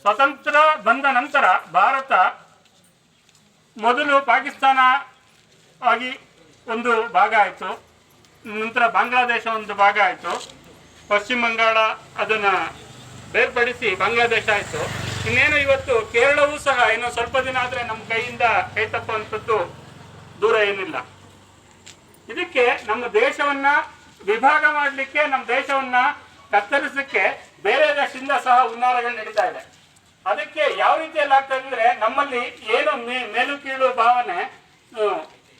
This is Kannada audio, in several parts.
ಸ್ವತಂತ್ರ ಬಂದ ನಂತರ ಭಾರತ ಮೊದಲು ಪಾಕಿಸ್ತಾನ ಆಗಿ ಒಂದು ಭಾಗ ಆಯಿತು. ನಂತರ ಬಾಂಗ್ಲಾದೇಶ ಒಂದು ಭಾಗ ಆಯಿತು. ಪಶ್ಚಿಮ ಬಂಗಾಳ ಅದನ್ನು ಬೇರ್ಪಡಿಸಿ ಬಾಂಗ್ಲಾದೇಶ ಆಯಿತು. ಇನ್ನೇನು ಇವತ್ತು ಕೇರಳವೂ ಸಹ ಇನ್ನು ಸ್ವಲ್ಪ ದಿನ ಆದರೆ ನಮ್ಮ ಕೈಯಿಂದ ಕೈ ತಪ್ಪುವಂಥದ್ದು ದೂರ ಏನಿಲ್ಲ. ಇದಕ್ಕೆ ನಮ್ಮ ದೇಶವನ್ನ ವಿಭಾಗ ಮಾಡಲಿಕ್ಕೆ, ನಮ್ಮ ದೇಶವನ್ನ ಕತ್ತರಿಸಲಿಕ್ಕೆ ಬೇರೆ ದೇಶದಿಂದ ಸಹ ಹುನ್ನಾರಗಳು ನಡೀತಾ ಇದೆ. ಅದಕ್ಕೆ ಯಾವ ರೀತಿಯಲ್ಲಿ ಆಗ್ತಾ ಇದೆ ನಮ್ಮಲ್ಲಿ ಏನೋ ಮೇಲು ಕೀಳು ಭಾವನೆ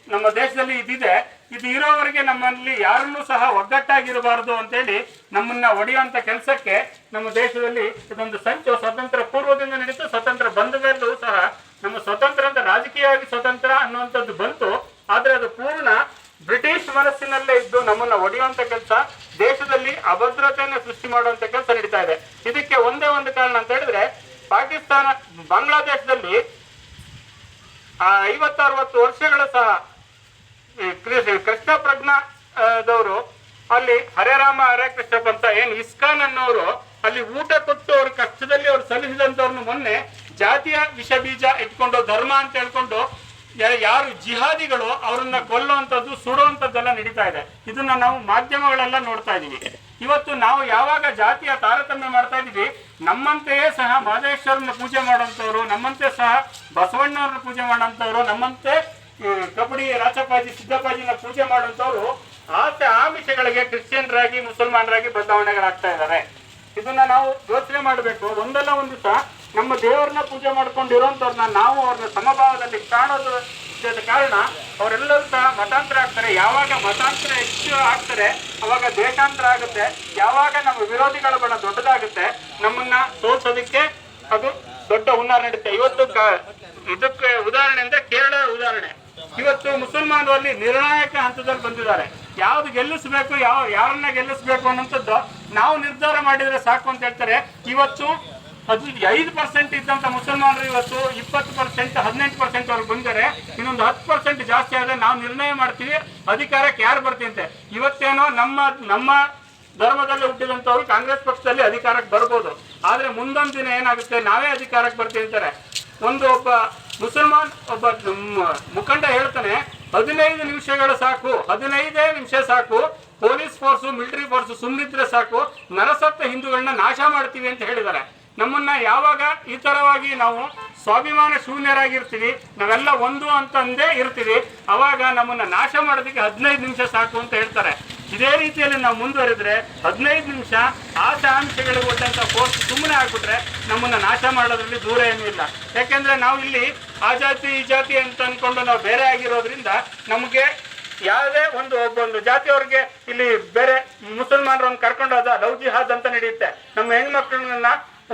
ನಮ್ಮ ದೇಶದಲ್ಲಿ ಇದಿದೆ. ಇದು ಇರೋವರೆಗೆ ನಮ್ಮಲ್ಲಿ ಯಾರನ್ನೂ ಸಹ ಒಗ್ಗಟ್ಟಾಗಿರಬಾರದು ಅಂತೇಳಿ ನಮ್ಮನ್ನ ಒಡೆಯುವಂತ ಕೆಲಸಕ್ಕೆ ನಮ್ಮ ದೇಶದಲ್ಲಿ ಇದೊಂದು ಸಂಚು ಸ್ವತಂತ್ರ, ಪೂರ್ವದಿಂದ ನಡೀತು ಸ್ವತಂತ್ರ ಬಂದ ಸಹ ನಮ್ಮ ಸ್ವತಂತ್ರ ಅಂತ ರಾಜಕೀಯವಾಗಿ ಸ್ವತಂತ್ರ ಅನ್ನುವಂಥದ್ದು ಬಂತು. ಆದ್ರೆ ಅದು ಪೂರ್ಣ ಬ್ರಿಟಿಷ್ ಮನಸ್ಸಿನಲ್ಲೇ ಇದ್ದು ನಮ್ಮನ್ನ ಒಡೆಯುವಂತ ಕೆಲಸ ದೇಶದಲ್ಲಿ ಅಭದ್ರತೆಯನ್ನು ಸೃಷ್ಟಿ ಮಾಡುವಂತ ಕೆಲಸ ನಡೀತಾ ಇದೆ. ಇದಕ್ಕೆ ಒಂದೇ ಒಂದು ಕಾರಣ ಅಂತ ಹೇಳಿದ್ರೆ, ಪಾಕಿಸ್ತಾನ ಬಾಂಗ್ಲಾದೇಶದಲ್ಲಿ, ಆ ಐವತ್ತು ಅರವತ್ತು ವರ್ಷಗಳ ಸಹ ಕೃಷ್ಣ ಪ್ರಜ್ಞಾದವರು ಅಲ್ಲಿ ಹರೇ ರಾಮ, ಹರೇ ಕೃಷ್ಣಪ್ಪ ಅಂತ ಏನ್ ಇಸ್ಕಾನ್ ಅನ್ನೋರು ಅಲ್ಲಿ ಊಟ ಕೊಟ್ಟು ಅವ್ರ ಕಷ್ಟದಲ್ಲಿ ಅವ್ರು ಸಲ್ಲಿಸಿದಂತವ್ರನ್ನ ಮೊನ್ನೆ ಜಾತಿಯ ವಿಷ ಬೀಜ ಇಟ್ಕೊಂಡು, ಧರ್ಮ ಅಂತ ಹೇಳ್ಕೊಂಡು ಯಾರು ಜಿಹಾದಿಗಳು ಅವ್ರನ್ನ ಕೊಲ್ಲುವಂಥದ್ದು, ಸುಡುವಂಥದ್ದೆಲ್ಲ ನಡೀತಾ ಇದೆ. ಇದನ್ನ ನಾವು ಮಾಧ್ಯಮಗಳೆಲ್ಲ ನೋಡ್ತಾ ಇದೀವಿ ಇವತ್ತು ನಾವು ಯಾವಾಗ ಜಾತಿಯ ತಾರತಮ್ಯ ಮಾಡ್ತಾ ಇದ್ದೀವಿ, ನಮ್ಮಂತೆಯೇ ಸಹ ಮಹದೇಶ್ವರನ ಪೂಜೆ ಮಾಡುವಂಥವ್ರು, ನಮ್ಮಂತೆ ಸಹ ಬಸವಣ್ಣವ್ರನ್ನ ಪೂಜೆ ಮಾಡುವಂಥವ್ರು, ನಮ್ಮಂತೆ ಕಬಡ್ಡಿ ರಾಚಪ್ಪಾಜಿ ಸಿದ್ದಪ್ಪಾಜಿನ ಪೂಜೆ ಮಾಡುವಂಥವ್ರು ಆಸೆ ಆಮಿಷಗಳಿಗೆ ಕ್ರಿಶ್ಚಿಯನ್ರಾಗಿ, ಮುಸಲ್ಮಾನರಾಗಿ ಬದಲಾವಣೆಗಳಾಗ್ತಾ ಇದ್ದಾರೆ. ಇದನ್ನ ನಾವು ಯೋಚನೆ ಮಾಡಬೇಕು. ಒಂದಲ್ಲ ಒಂದು ದಿವಸ ನಮ್ಮ ದೇವರನ್ನ ಪೂಜೆ ಮಾಡ್ಕೊಂಡಿರೋಂಥವ್ರನ್ನ ನಾವು ಅವ್ರನ್ನ ಸಮಭಾವದಲ್ಲಿ ಕಾಣೋದು ಕಾರಣ ಅವರೆಲ್ಲರೂ ಸಹ ಮತಾಂತರ ಆಗ್ತಾರೆ. ಯಾವಾಗ ಮತಾಂತರ ಹೆಚ್ಚು ಆಗ್ತಾರೆ ಅವಾಗ ದೇಶಾಂತರ ಆಗುತ್ತೆ. ಯಾವಾಗ ನಮ್ಮ ವಿರೋಧಿಗಳ ಬಣ ದೊಡ್ಡದಾಗುತ್ತೆ, ನಮ್ಮನ್ನ ಸೋಲ್ಸೋದಕ್ಕೆ ಅದು ದೊಡ್ಡ ಹುನ್ನಾರ ನಡೀತೆ. ಇವತ್ತು ಇದಕ್ಕೆ ಉದಾಹರಣೆ ಅಂದ್ರೆ ಕೇರಳ ಉದಾಹರಣೆ. ಇವತ್ತು ಮುಸಲ್ಮಾನರು ಅಲ್ಲಿ ನಿರ್ಣಾಯಕ ಹಂತದಲ್ಲಿ ಬಂದಿದ್ದಾರೆ. ಯಾವ್ದು ಗೆಲ್ಲಿಸ್ಬೇಕು, ಯಾವ, ಯಾರನ್ನ ಗೆಲ್ಲಿಸ್ಬೇಕು ಅನ್ನೋಂಥದ್ದು ನಾವು ನಿರ್ಧಾರ ಮಾಡಿದ್ರೆ ಸಾಕು ಅಂತ ಹೇಳ್ತಾರೆ. ಇವತ್ತು ಅದು ಐದು ಪರ್ಸೆಂಟ್ ಇದ್ದಂತ ಮುಸಲ್ಮಾನರು ಇವತ್ತು ಇಪ್ಪತ್ತು ಪರ್ಸೆಂಟ್ ಹದಿನೆಂಟು ಪರ್ಸೆಂಟ್ ಅವ್ರಿಗೆ ಬಂದರೆ ಇನ್ನೊಂದು ಹತ್ತು ಪರ್ಸೆಂಟ್ ಜಾಸ್ತಿ ಆದರೆ ನಾವು ನಿರ್ಣಯ ಮಾಡ್ತೀವಿ. ಅಧಿಕಾರಕ್ಕೆ ಯಾರು ಬರ್ತೀವಿ ಇವತ್ತೇನೋ ನಮ್ಮ ನಮ್ಮ ಧರ್ಮದಲ್ಲಿ ಹುಟ್ಟಿದಂಥವ್ರು ಕಾಂಗ್ರೆಸ್ ಪಕ್ಷದಲ್ಲಿ ಅಧಿಕಾರಕ್ಕೆ ಬರ್ಬೋದು. ಆದರೆ ಮುಂದೊಂದು ದಿನ ಏನಾಗುತ್ತೆ? ನಾವೇ ಅಧಿಕಾರಕ್ಕೆ ಬರ್ತೀವಿ ಅಂತಾರೆ. ಒಂದು ಒಬ್ಬ ಮುಸಲ್ಮಾನ್, ಒಬ್ಬ ಮುಖಂಡ ಹೇಳ್ತಾನೆ, ಹದಿನೈದು ನಿಮಿಷಗಳು ಸಾಕು, ಹದಿನೈದೇ ನಿಮಿಷ ಸಾಕು, ಪೊಲೀಸ್ ಫೋರ್ಸು ಮಿಲಿಟರಿ ಫೋರ್ಸು ಸುಮ್ಮನಿದ್ರೆ ಸಾಕು ನರಸತ್ತ ಹಿಂದೂಗಳನ್ನ ನಾಶ ಮಾಡ್ತೀವಿ ಅಂತ ಹೇಳಿದ್ದಾರೆ. ನಮ್ಮನ್ನ ಯಾವಾಗ ಈ ತರವಾಗಿ ನಾವು ಸ್ವಾಭಿಮಾನ ಶೂನ್ಯರಾಗಿರ್ತೀವಿ, ನಾವೆಲ್ಲ ಒಂದು ಅಂತಂದೇ ಇರ್ತೀವಿ, ಅವಾಗ ನಮ್ಮನ್ನ ನಾಶ ಮಾಡೋದಕ್ಕೆ ಹದಿನೈದು ನಿಮಿಷ ಸಾಕು ಅಂತ ಹೇಳ್ತಾರೆ. ಇದೇ ರೀತಿಯಲ್ಲಿ ನಾವು ಮುಂದುವರೆದ್ರೆ ಹದಿನೈದು ನಿಮಿಷ ಆಶಾಂಶಗಳಿಗೆ ಆಮಿಷಗಳಿಗೆ ಕೊಟ್ಟಂತ ಫೋರ್ಸ್ ಸುಮ್ಮನೆ ಆಗ್ಬಿಟ್ರೆ ನಮ್ಮನ್ನ ನಾಶ ಮಾಡೋದ್ರಲ್ಲಿ ದೂರ ಏನೂ ಇಲ್ಲ. ಯಾಕೆಂದ್ರೆ ನಾವು ಇಲ್ಲಿ ಆ ಜಾತಿ ಈ ಜಾತಿ ಅಂತ ಅಂದ್ಕೊಂಡು ನಾವು ಬೇರೆ ಆಗಿರೋದ್ರಿಂದ ನಮಗೆ ಯಾವುದೇ ಒಂದು ಒಬ್ಬೊಂದು ಜಾತಿಯವ್ರಿಗೆ ಇಲ್ಲಿ ಬೇರೆ ಮುಸಲ್ಮಾನರನ್ನು ಕರ್ಕೊಂಡು ಹೋದ ಲವ್ ಜಿಹಾದ್ ಅಂತ ನಡೆಯುತ್ತೆ. ನಮ್ಮ ಹೆಣ್ಮಕ್ಳನ್ನ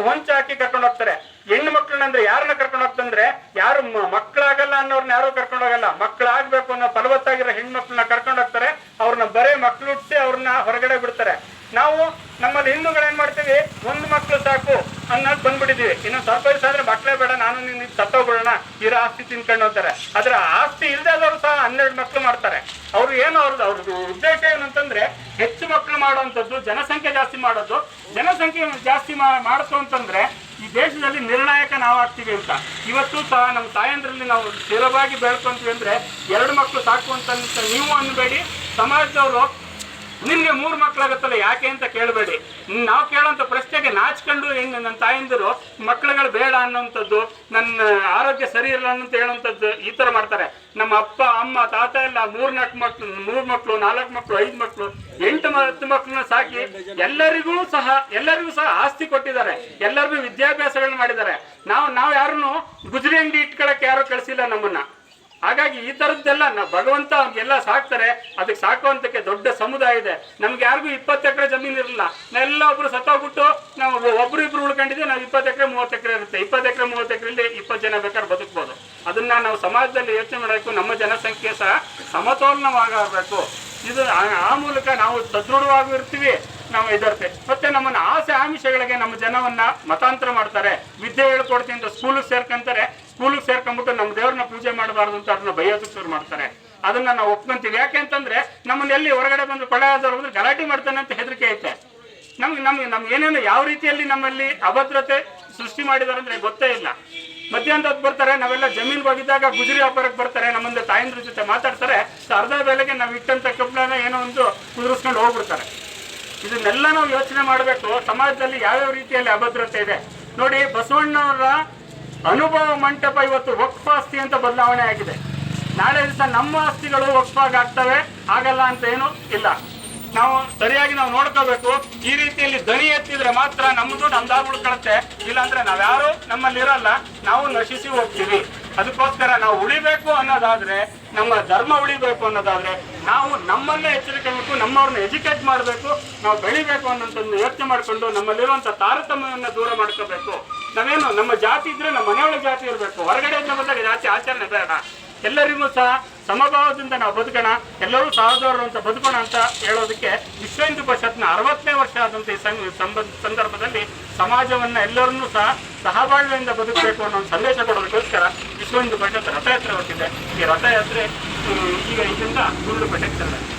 ಹೊಂಚ ಹಾಕಿ ಕರ್ಕೊಂಡು ಹೋಗ್ತಾರೆ. ಹೆಣ್ಣು ಮಕ್ಕಳನ್ನ ಅಂದ್ರೆ ಯಾರನ್ನ ಕರ್ಕೊಂಡು ಹೋಗ್ತಂದ್ರೆ ಯಾರು ಮಕ್ಕಳಾಗಲ್ಲ ಅನ್ನೋರ್ನ ಯಾರು ಕರ್ಕೊಂಡು ಹೋಗಲ್ಲ. ಮಕ್ಕಳಾಗ್ಬೇಕು ಅನ್ನೋ ಫಲವತ್ತಾಗಿರೋ ಹೆಣ್ಮಕ್ಳನ್ನ ಕರ್ಕೊಂಡು ಹೋಗ್ತಾರೆ. ಅವ್ರನ್ನ ಬರೇ ಮಕ್ಳು ಹುಟ್ಟಿ ಅವ್ರನ್ನ ಹೊರಗಡೆ ಬಿಡ್ತಾರೆ. ನಾವು ನಮ್ಮಲ್ಲಿ ಹಿಂದೂಗಳು ಏನ್ ಮಾಡ್ತೀವಿ? ಒಂದು ಮಕ್ಳು ಸಾಕು ಅನ್ನೋದು ಬಂದ್ಬಿಟ್ಟಿದೀವಿ. ಇನ್ನು ದಿವಸ ಆದ್ರೆ ಮಕ್ಳೇ ಬೇಡ, ನಾನು ನಿನ್ನ ಸತ್ತೋಗ್ಬಿಡೋಣ ಇರೋ ಆಸ್ತಿ ತಿನ್ಕೊಂಡು ಹೋಗ್ತಾರೆ. ಅದ್ರ ಆಸ್ತಿ ಇಲ್ದಾದವರು ಸಹ ಹನ್ನೆರಡು ಮಕ್ಳು ಮಾಡ್ತಾರೆ. ಅವ್ರು ಏನು ಅವ್ರದ್ದು ಅವ್ರದ್ದು ಉದ್ದೇಶ ಏನಂತಂದ್ರೆ ಹೆಚ್ಚು ಮಾಡುವಂಥದ್ದು, ಜನಸಂಖ್ಯೆ ಜಾಸ್ತಿ ಮಾಡೋದು. ಜನಸಂಖ್ಯೆ ಜಾಸ್ತಿ ಮಾ- ಮಾಡ್ತು ಅಂತಂದ್ರೆ ಈ ದೇಶದಲ್ಲಿ ನಿರ್ಣಾಯಕ ನಾವು ಆಗ್ತೀವಿ ಅಂತ. ಇವತ್ತು ಸಹ ನಮ್ಮ ತಾಯಂದ್ರಲ್ಲಿ ನಾವು ಸ್ಥಿರವಾಗಿ ಬೆಳ್ಕೊಂತೀವಿ ಅಂದ್ರೆ ಎರಡು ಮಕ್ಕಳು ಸಾಕು ಅಂತ ನೀವು ಅನ್ಬೇಡಿ. ಸಮಾಜದವರು ನಿನ್ಗೆ ಮೂರು ಮಕ್ಕಳಾಗತ್ತಲ್ಲ ಯಾಕೆ ಅಂತ ಕೇಳಬೇಡಿ. ನಾವು ಕೇಳೋಂಥ ಪ್ರಶ್ನೆಗೆ ನಾಚ್ಕೊಂಡು ಹೆಂಗ ನನ್ನ ತಾಯಂದಿರು ಮಕ್ಕಳುಗಳು ಬೇಡ ಅನ್ನೋಂಥದ್ದು ನನ್ನ ಆರೋಗ್ಯ ಸರಿ ಇಲ್ಲ ಅಂತ ಹೇಳುವಂಥದ್ದು ಈ ತರ ಮಾಡ್ತಾರೆ. ನಮ್ಮ ಅಪ್ಪ, ಅಮ್ಮ, ತಾತ ಎಲ್ಲ ಮೂರ್ ನಾಲ್ಕು ಮಕ್ಳು, ಮೂರು ಮಕ್ಕಳು ನಾಲ್ಕು ಮಕ್ಕಳು ಐದು ಮಕ್ಕಳು ಎಂಟು ಹತ್ತು ಮಕ್ಕಳನ್ನ ಸಾಕಿ ಎಲ್ಲರಿಗೂ ಸಹ ಎಲ್ಲರಿಗೂ ಸಹ ಆಸ್ತಿ ಕೊಟ್ಟಿದ್ದಾರೆ. ಎಲ್ಲರಿಗೂ ವಿದ್ಯಾಭ್ಯಾಸಗಳನ್ನ ಮಾಡಿದ್ದಾರೆ. ನಾವು ನಾವು ಯಾರನ್ನು ಗುಜರಿ ಅಂಗಡಿ ಇಟ್ಕೊಳಕ್ಕೆ ಯಾರು ಕಳಿಸಿಲ್ಲ ನಮ್ಮನ್ನ. ಹಾಗಾಗಿ ಈ ತರದ್ದೆಲ್ಲ ನಾವು ಭಗವಂತ ಎಲ್ಲ ಸಾಕ್ತಾರೆ. ಅದಕ್ಕೆ ಸಾಕುವಂತಕ್ಕೆ ದೊಡ್ಡ ಸಮುದಾಯ ಇದೆ. ನಮ್ಗೆ ಯಾರಿಗೂ ಇಪ್ಪತ್ತು ಎಕರೆ ಜಮೀನು ಇರಲಿಲ್ಲ ಎಲ್ಲ ಒಬ್ರು ಸತ್ತೋಗ್ಬಿಟ್ಟು ನಾವು ಒಬ್ರು ಇಬ್ರು ನಾವು ಇಪ್ಪತ್ತು ಎಕರೆ, ಮೂವತ್ತು ಎಕರೆ ಇರುತ್ತೆ. ಇಪ್ಪತ್ತು ಎಕರೆ, ಮೂವತ್ತು ಎಕರೆಯಲ್ಲಿ ಇಪ್ಪತ್ತು ಜನ ಬೇಕಾದ್ರೆ ಬದುಕ್ಬೋದು. ಅದನ್ನ ನಾವು ಸಮಾಜದಲ್ಲಿ ಯೋಚನೆ ಮಾಡಬೇಕು. ನಮ್ಮ ಜನಸಂಖ್ಯೆ ಸಹ ಸಮತೋಲನವಾಗಬೇಕು. ಇದು ಆ- ಮೂಲಕ ನಾವು ಸದೃಢವಾಗೂ ಇರ್ತೀವಿ. ನಾವು ಇದರ್ತೆ ಮತ್ತೆ ನಮ್ಮನ್ನು ಆಸೆ ಆಮಿಷಗಳಿಗೆ ನಮ್ಮ ಜನವನ್ನ ಮತಾಂತರ ಮಾಡ್ತಾರೆ. ವಿದ್ಯೆ ಹೇಳ್ಕೊಡ್ತೀನಿ ಅಂತ ಸ್ಕೂಲಿಗೆ ಸೇರ್ಕೊಂತಾರೆ. ಸ್ಕೂಲಿಗೆ ಸೇರ್ಕೊಂಡ್ಬಿಟ್ಟು ನಮ್ಮ ದೇವ್ರನ್ನ ಮಾಡಬಾರ್ದು ಅಂತ ಅದನ್ನ ಬೈಯೋದಕ್ಕೆ ಶುರು ಮಾಡ್ತಾರೆ. ಅದನ್ನ ನಾವು ಒಪ್ಕೊಂತೀವಿ. ಯಾಕೆ ಅಂತಂದ್ರೆ ನಮ್ಮನ್ನ ಎಲ್ಲಿ ಹೊರಗಡೆ ಬಂದು ಕೊಳ್ಳಾದವ್ರು ಬಂದ್ರೆ ಗಲಾಟೆ ಮಾಡ್ತಾನೆ ಅಂತ ಹೆದರಿಕೆ ಐತೆ. ನಮ್ಗೆ ನಮ್ಗೆ ನಮ್ಗೆ ಏನೇನು ಯಾವ ರೀತಿಯಲ್ಲಿ ನಮ್ಮಲ್ಲಿ ಅಭದ್ರತೆ ಸೃಷ್ಟಿ ಮಾಡಿದಾರೆ ಅಂದ್ರೆ ಗೊತ್ತೇ ಇಲ್ಲ. ಮಧ್ಯಾಹ್ನದ ಬರ್ತಾರೆ, ನಾವೆಲ್ಲ ಜಮೀನ್ ಹೋಗಿದ್ದಾಗ ಗುಜರಿ ವ್ಯಾಪಾರಕ್ಕೆ ಬರ್ತಾರೆ, ನಮ್ಮಂದ ಮುಂದೆ ತಾಯಂದ್ರ ಜೊತೆ ಮಾತಾಡ್ತಾರೆ. ಅರ್ಧ ಬೆಲೆಗೆ ನಾವು ಇಟ್ಟಂತ ಕಬ್ಬನ ಏನೋ ಒಂದು ಕುದುರಿಸ್ಕೊಂಡು ಹೋಗ್ಬಿಡ್ತಾರೆ. ಇದನ್ನೆಲ್ಲ ನಾವು ಯೋಚನೆ ಮಾಡಬೇಕು. ಸಮಾಜದಲ್ಲಿ ಯಾವ್ಯಾವ ರೀತಿಯಲ್ಲಿ ಅಭದ್ರತೆ ಇದೆ? ನೋಡಿ, ಬಸವಣ್ಣವರ ಅನುಭವ ಮಂಟಪ ಇವತ್ತು ವಕ್ಫ್ ಆಸ್ತಿ ಅಂತ ಬದಲಾವಣೆ ಆಗಿದೆ. ನಾಳೆ ದಿವಸ ನಮ್ಮ ಆಸ್ತಿಗಳು ವಕ್ಫಾಗಿ ಆಗ್ತವೆ ಆಗಲ್ಲ ಅಂತ ಏನು ಇಲ್ಲ. ನಾವು ಸರಿಯಾಗಿ ನಾವು ನೋಡ್ಕೋಬೇಕು. ಈ ರೀತಿಯಲ್ಲಿ ದನಿ ಎತ್ತಿದ್ರೆ ಮಾತ್ರ ನಮ್ಮದು ನಮ್ದಾಗ್ ಉಳ್ಕೊಳತ್ತೆ ಇಲ್ಲಾಂದ್ರೆ ನಾವ್ಯಾರು ನಮ್ಮಲ್ಲಿ ಇರಲ್ಲ ನಾವು ನಶಿಸಿ ಹೋಗ್ತೀವಿ. ಅದಕ್ಕೋಸ್ಕರ ನಾವು ಉಳಿಬೇಕು ಅನ್ನೋದಾದ್ರೆ, ನಮ್ಮ ಧರ್ಮ ಉಳಿಬೇಕು ಅನ್ನೋದಾದ್ರೆ, ನಾವು ನಮ್ಮನ್ನೇ ಎಚ್ಚರಿಕೆ ನಮ್ಮವ್ರನ್ನ ಎಜುಕೇಟ್ ಮಾಡಬೇಕು, ನಾವು ಬೆಳಿಬೇಕು ಅನ್ನೋಂಥದ್ದು ಯೋಚನೆ ಮಾಡಿಕೊಂಡು ನಮ್ಮಲ್ಲಿರುವಂಥ ತಾರತಮ್ಯವನ್ನು ದೂರ ಮಾಡ್ಕೋಬೇಕು. ನಾವೇನು ನಮ್ಮ ಜಾತಿ ಇದ್ರೆ ನಮ್ಮ ಮನೆಯೊಳಗೆ ಜಾತಿ ಇರಬೇಕು, ಹೊರಗಡೆ ಇದ್ದ ಜಾತಿ ಆಚರಣೆ ಬೇಡ. ಎಲ್ಲರಿಗೂ ಸಹ ಸಮಭಾವದಿಂದ ನಾವು ಬದುಕೋಣ, ಎಲ್ಲರೂ ಸಹೋದರರು ಅಂತ ಬದುಕೋಣ ಅಂತ ಹೇಳೋದಕ್ಕೆ ವಿಶ್ವ ಹಿಂದೂ ಪರಿಷತ್ನ ಅರವತ್ತನೇ ವರ್ಷ ಆದಂಥ ಈ ಸಂದರ್ಭದಲ್ಲಿ ಸಮಾಜವನ್ನ ಎಲ್ಲರನ್ನೂ ಸಹ ಸಹಬಾಳ್ವೆಯಿಂದ ಬದುಕಬೇಕು ಅನ್ನೋ ಒಂದು ಸಂದೇಶ ಕೊಡೋದಕ್ಕೋಸ್ಕರ ವಿಶ್ವ ಹಿಂದೂ ಪರಿಷತ್ ರಥಯಾತ್ರೆ ಹೊರಟಿದೆ. ಈ ರಥಯಾತ್ರೆ ಈಗ ಇದರಿಂದ ಗುಂಡ್ಲುಪೇಟೆಗೆ ತೆರಳಿದೆ